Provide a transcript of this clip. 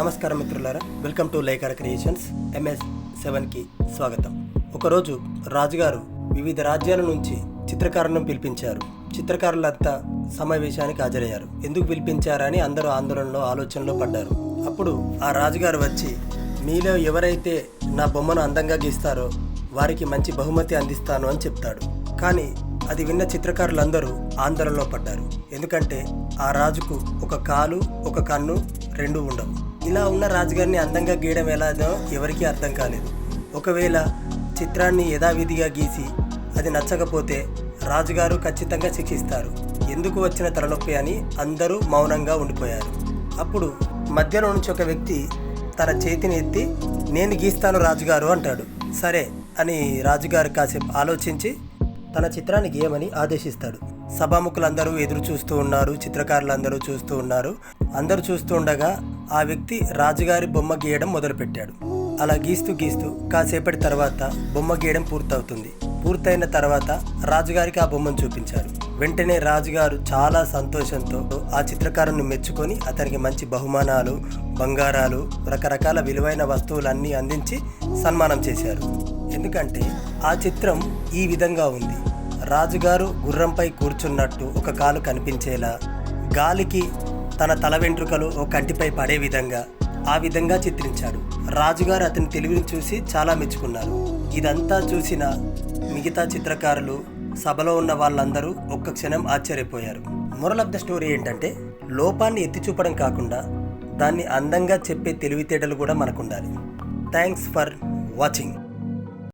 నమస్కారం మిత్రులారా. Welcome to liker creations MS సెవెన్కి స్వాగతం. ఒకరోజు రాజుగారు వివిధ రాజ్యాల నుంచి చిత్రకారులను పిలిపించారు. చిత్రకారులంతా సమావేశానికి హాజరయ్యారు. ఎందుకు పిలిపించారని అందరూ ఆందోళనలో ఆలోచనలో పడ్డారు. అప్పుడు ఆ రాజుగారు వచ్చి మీలో ఎవరైతే నా బొమ్మను అందంగా గీస్తారో వారికి మంచి బహుమతి అందిస్తాను అని చెప్తాడు. కానీ అది విన్న చిత్రకారులందరూ ఆందోళనలో పడ్డారు. ఎందుకంటే ఆ రాజుకు ఒక కాలు ఒక కన్ను రెండు ఉండవు. ఇలా ఉన్న రాజుగారిని అందంగా గీయడం ఎలాదో ఎవరికీ అర్థం కాలేదు. ఒకవేళ చిత్రాన్ని యథావిధిగా గీసి అది నచ్చకపోతే రాజుగారు ఖచ్చితంగా శిక్షిస్తారు. ఎందుకు వచ్చిన తలనొప్పి అని అందరూ మౌనంగా ఉండిపోయారు. అప్పుడు మధ్యలో నుంచి ఒక వ్యక్తి తన చేతిని ఎత్తి నేను గీస్తాను రాజుగారు అంటాడు. సరే అని రాజుగారు కాసేపు ఆలోచించి తన చిత్రాన్ని గీయమని ఆదేశిస్తాడు. సభాముఖులందరూ ఎదురు చూస్తూ ఉన్నారు చిత్రకారులందరూ చూస్తూ ఉన్నారు. అందరూ చూస్తూ ఉండగా ఆ వ్యక్తి రాజుగారి బొమ్మ గీయడం మొదలుపెట్టాడు. అలా గీస్తూ గీస్తూ కాసేపటి తర్వాత బొమ్మ గీయడం పూర్తవుతుంది. పూర్తయిన తర్వాత రాజుగారికి ఆ బొమ్మను చూపించారు. వెంటనే రాజుగారు చాలా సంతోషంతో ఆ చిత్రకారుని మెచ్చుకొని అతనికి మంచి బహుమానాలు బంగారాలు రకరకాల విలువైన వస్తువులన్నీ అందించి సన్మానం చేశారు. ఎందుకంటే ఆ చిత్రం ఈ విధంగా ఉంది. రాజుగారు గుర్రంపై కూర్చున్నట్టు ఒక కాలు కనిపించేలా గాలికి తన తల వెంట్రుకలు ఒక కంటిపై పడే విధంగా ఆ విధంగా చిత్రించాడు. రాజుగారు అతని తెలివిని చూసి చాలా మెచ్చుకున్నారు. ఇదంతా చూసిన మిగతా చిత్రకారులు సభలో ఉన్న వాళ్ళందరూ ఒక్క క్షణం ఆశ్చర్యపోయారు. మొరల్ ఆఫ్ ద స్టోరీ ఏంటంటే లోపాన్ని ఎత్తి చూపడం కాకుండా దాన్ని అందంగా చెప్పే తెలివితేటలు కూడా మనకుండాలి. Thanks for watching.